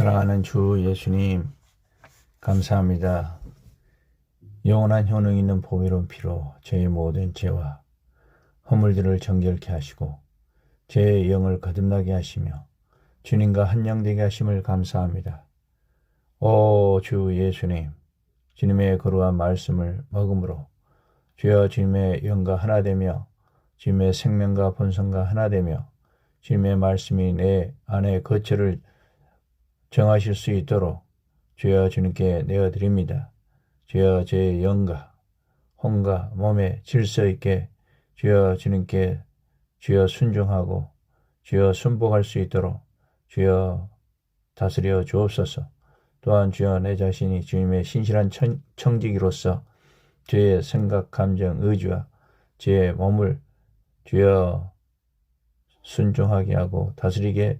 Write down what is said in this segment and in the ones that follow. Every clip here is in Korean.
사랑하는 주 예수님, 감사합니다. 영원한 효능 있는 보배로운 피로 저의 모든 죄와 허물들을 정결케 하시고 제 영을 거듭나게 하시며 주님과 한영되게 하심을 감사합니다. 오 주 예수님, 주님의 거룩한 말씀을 먹음으로 주여 주님의 영과 하나 되며 주님의 생명과 본성과 하나 되며 주님의 말씀이 내 안에 거처를 정하실 수 있도록 주여 주님께 내어드립니다. 주여 제 영과 혼과 몸에 질서 있게 주여 주님께 주여 순종하고 주여 순복할 수 있도록 주여 다스려 주옵소서. 또한 주여 내 자신이 주님의 신실한 청, 청지기로서 주의 생각, 감정, 의지와 주의 몸을 주여 순종하게 하고 다스리게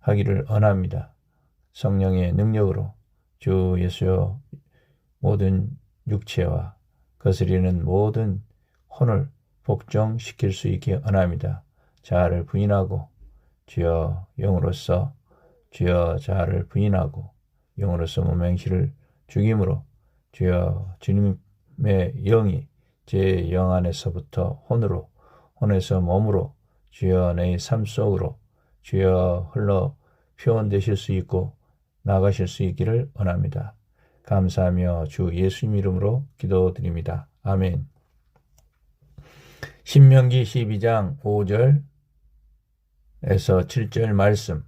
하기를 원합니다. 성령의 능력으로 주 예수여 모든 육체와 거스리는 모든 혼을 복종시킬 수 있게 원합니다. 자아를 부인하고 주여 영으로서 주여 자아를 부인하고 영으로서 몸행실을 죽임으로 주여 주님의 영이 제 영 안에서부터 혼으로 혼에서 몸으로 주여 내 삶 속으로 주여 흘러 표현되실 수 있고 나가실 수 있기를 원합니다. 감사하며 주 예수님 이름으로 기도드립니다. 아멘. 신명기 12장 5절에서 7절 말씀.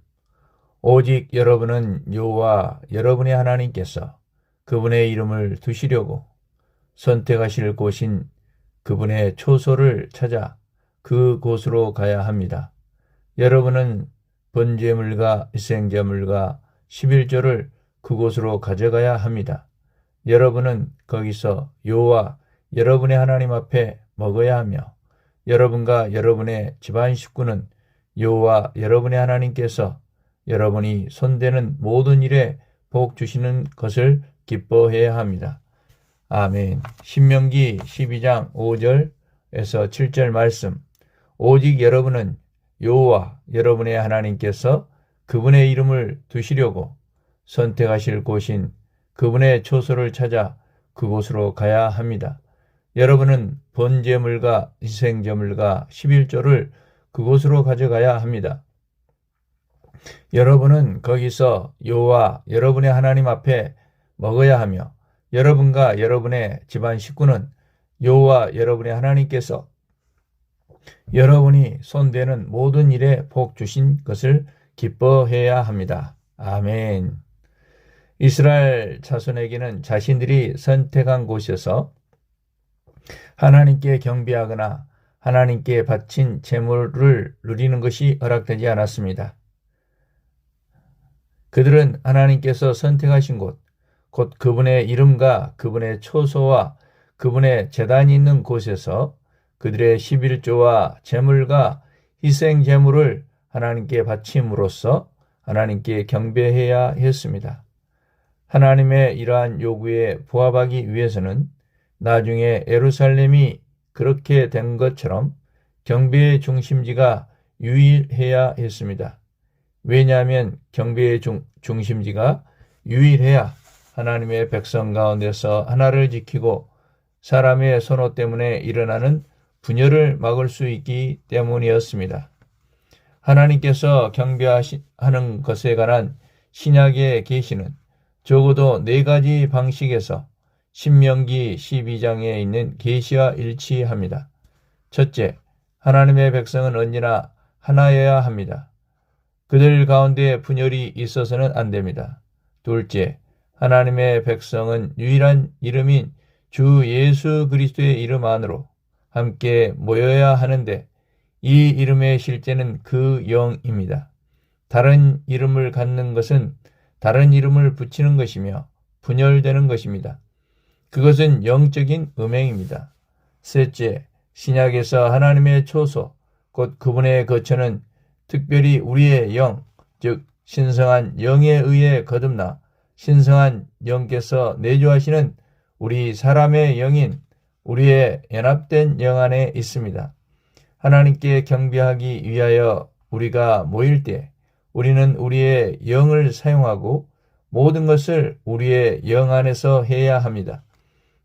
오직 여러분은 여호와 여러분의 하나님께서 그분의 이름을 두시려고 선택하실 곳인 그분의 초소를 찾아 그 곳으로 가야 합니다. 여러분은 번제물과 희생제물과 11조를 그곳으로 가져가야 합니다. 여러분은 거기서 여호와 여러분의 하나님 앞에 먹어야 하며 여러분과 여러분의 집안 식구는 여호와 여러분의 하나님께서 여러분이 손대는 모든 일에 복 주시는 것을 기뻐해야 합니다. 아멘. 신명기 12장 5절에서 7절 말씀. 오직 여러분은 여호와 여러분의 하나님께서 그분의 이름을 두시려고 선택하실 곳인 그분의 초소를 찾아 그곳으로 가야 합니다. 여러분은 번제물과 희생제물과 11조를 그곳으로 가져가야 합니다. 여러분은 거기서 여호와 여러분의 하나님 앞에 먹어야 하며 여러분과 여러분의 집안 식구는 여호와 여러분의 하나님께서 여러분이 손대는 모든 일에 복 주신 것을 기뻐해야 합니다. 아멘. 이스라엘 자손에게는 자신들이 선택한 곳에서 하나님께 경배하거나 하나님께 바친 재물을 누리는 것이 허락되지 않았습니다. 그들은 하나님께서 선택하신 곳, 곧 그분의 이름과 그분의 초소와 그분의 재단이 있는 곳에서 그들의 11조와 재물과 희생 재물을 하나님께 바침으로써 하나님께 경배해야 했습니다. 하나님의 이러한 요구에 부합하기 위해서는 나중에 에루살렘이 그렇게 된 것처럼 경배의 중심지가 유일해야 했습니다. 왜냐하면 경배의 중, 중심지가 유일해야 하나님의 백성 가운데서 하나를 지키고 사람의 선호 때문에 일어나는 분열을 막을 수 있기 때문이었습니다. 하나님께서 경배하는 것에 관한 신약의 계시는 적어도 네 가지 방식에서 신명기 12장에 있는 계시와 일치합니다. 첫째, 하나님의 백성은 언제나 하나여야 합니다. 그들 가운데 분열이 있어서는 안 됩니다. 둘째, 하나님의 백성은 유일한 이름인 주 예수 그리스도의 이름 안으로 함께 모여야 하는데 이 이름의 실제는 그 영입니다. 다른 이름을 갖는 것은 다른 이름을 붙이는 것이며 분열되는 것입니다. 그것은 영적인 음행입니다. 셋째, 신약에서 하나님의 초소, 곧 그분의 거처는 특별히 우리의 영, 즉 신성한 영에 의해 거듭나 신성한 영께서 내주하시는 우리 사람의 영인 우리의 연합된 영 안에 있습니다. 하나님께 경배하기 위하여 우리가 모일 때 우리는 우리의 영을 사용하고 모든 것을 우리의 영 안에서 해야 합니다.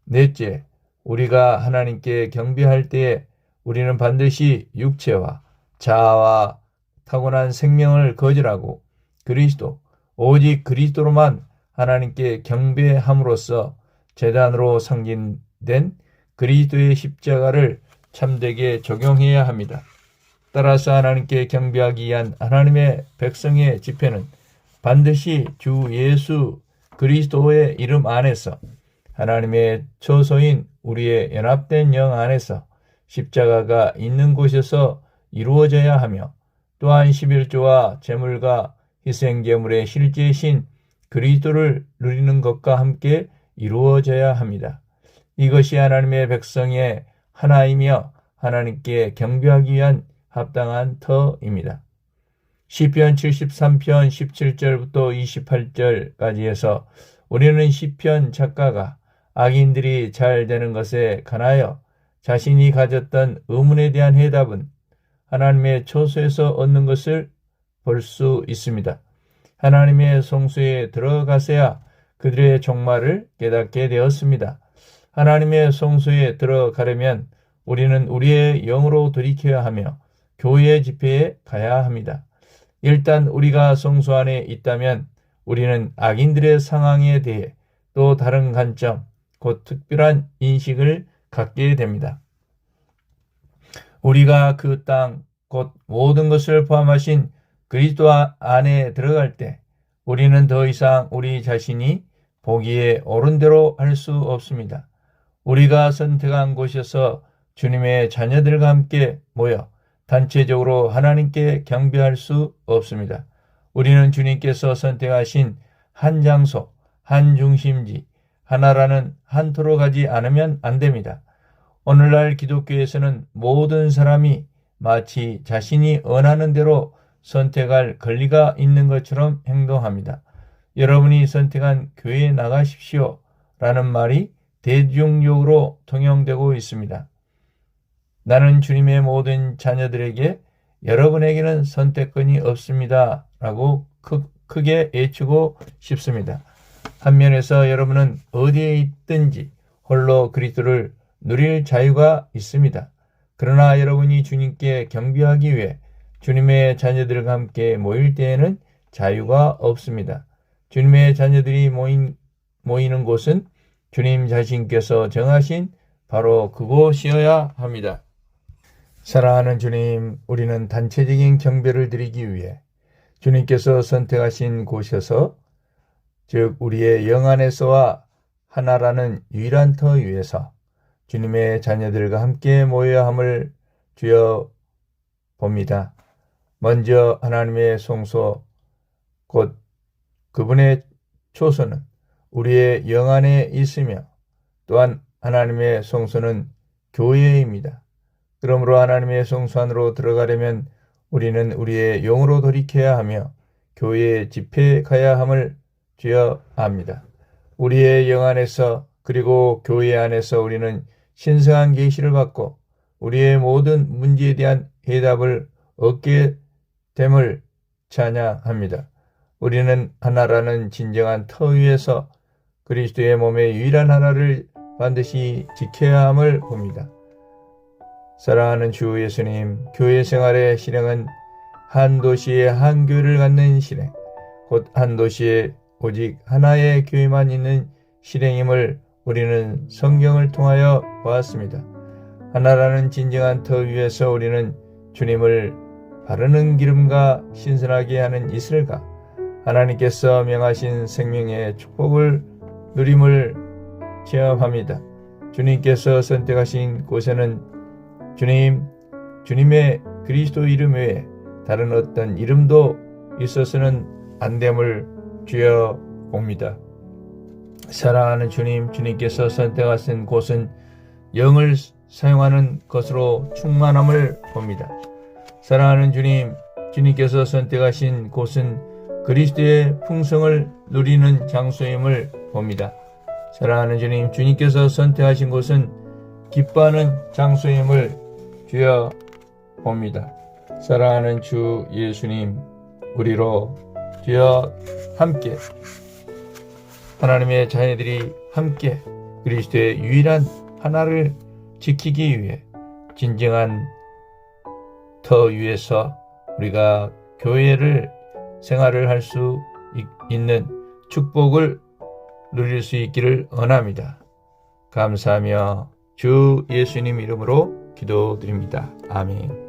넷째, 우리가 하나님께 경배할 때에 우리는 반드시 육체와 자아와 타고난 생명을 거절하고 그리스도, 오직 그리스도로만 하나님께 경배함으로써 재단으로 상징된 그리스도의 십자가를 참되게 적용해야 합니다. 따라서 하나님께 경배하기 위한 하나님의 백성의 집회는 반드시 주 예수 그리스도의 이름 안에서 하나님의 처소인 우리의 연합된 영 안에서 십자가가 있는 곳에서 이루어져야 하며 또한 11조와 제물과 희생제물의 실제신 그리스도를 누리는 것과 함께 이루어져야 합니다. 이것이 하나님의 백성의 하나이며 하나님께 경배하기 위한 합당한 터입니다. 시편 73편 17절부터 28절까지 해서 우리는 시편 작가가 악인들이 잘 되는 것에 관하여 자신이 가졌던 의문에 대한 해답은 하나님의 초소에서 얻는 것을 볼 수 있습니다. 하나님의 성수에 들어가서야 그들의 종말을 깨닫게 되었습니다. 하나님의 성소에 들어가려면 우리는 우리의 영으로 돌이켜야 하며 교회 집회에 가야 합니다. 일단 우리가 성소 안에 있다면 우리는 악인들의 상황에 대해 또 다른 관점, 곧 특별한 인식을 갖게 됩니다. 우리가 그 땅, 곧 모든 것을 포함하신 그리스도 안에 들어갈 때 우리는 더 이상 우리 자신이 보기에 옳은 대로 할 수 없습니다. 우리가 선택한 곳에서 주님의 자녀들과 함께 모여 단체적으로 하나님께 경배할 수 없습니다. 우리는 주님께서 선택하신 한 장소, 한 중심지, 하나라는 한토로 가지 않으면 안 됩니다. 오늘날 기독교에서는 모든 사람이 마치 자신이 원하는 대로 선택할 권리가 있는 것처럼 행동합니다. 여러분이 선택한 교회에 나가십시오. 라는 말이 대중적으로 통용되고 있습니다. 나는 주님의 모든 자녀들에게 여러분에게는 선택권이 없습니다. 라고 크게 외치고 싶습니다. 한면에서 여러분은 어디에 있든지 홀로 그리스도를 누릴 자유가 있습니다. 그러나 여러분이 주님께 경비하기 위해 주님의 자녀들과 함께 모일 때에는 자유가 없습니다. 주님의 자녀들이 모인, 모이는 곳은 주님 자신께서 정하신 바로 그곳이어야 합니다. 사랑하는 주님, 우리는 단체적인 경배를 드리기 위해 주님께서 선택하신 곳에서 즉 우리의 영 안에서와 하나라는 유일한 터 위에서 주님의 자녀들과 함께 모여야 함을 주여 봅니다. 먼저 하나님의 송소 곧 그분의 초소는 우리의 영 안에 있으며 또한 하나님의 송소는 교회입니다. 그러므로 하나님의 성소 안으로 들어가려면 우리는 우리의 영으로 돌이켜야 하며 교회에 집회에 가야 함을 주여 압니다. 우리의 영 안에서 그리고 교회 안에서 우리는 신성한 계시를 받고 우리의 모든 문제에 대한 해답을 얻게 됨을 찬양합니다. 우리는 하나라는 진정한 터 위에서 그리스도의 몸의 유일한 하나를 반드시 지켜야 함을 봅니다. 사랑하는 주 예수님, 교회 생활의 실행은 한 도시에 한 교회를 갖는 실행, 곧 한 도시에 오직 하나의 교회만 있는 실행임을 우리는 성경을 통하여 보았습니다. 하나라는 진정한 터 위에서 우리는 주님을 바르는 기름과 신선하게 하는 이슬과 하나님께서 명하신 생명의 축복을 누림을 체험합니다. 주님께서 선택하신 곳에는 주님, 주님의 그리스도 이름 외에 다른 어떤 이름도 있어서는 안 됨을 주여 봅니다. 사랑하는 주님, 주님께서 선택하신 곳은 영을 사용하는 것으로 충만함을 봅니다. 사랑하는 주님, 주님께서 선택하신 곳은 그리스도의 풍성을 누리는 장소임을 봅니다. 사랑하는 주님, 주님께서 선택하신 곳은 기뻐하는 장소임을 주여 봅니다. 사랑하는 주 예수님, 우리로 주여 함께 하나님의 자녀들이 함께 그리스도의 유일한 하나를 지키기 위해 진정한 터 위에서 우리가 교회를 생활을 할 수 있는 축복을 누릴 수 있기를 원합니다. 감사하며 주 예수님 이름으로 기도드립니다. 아멘.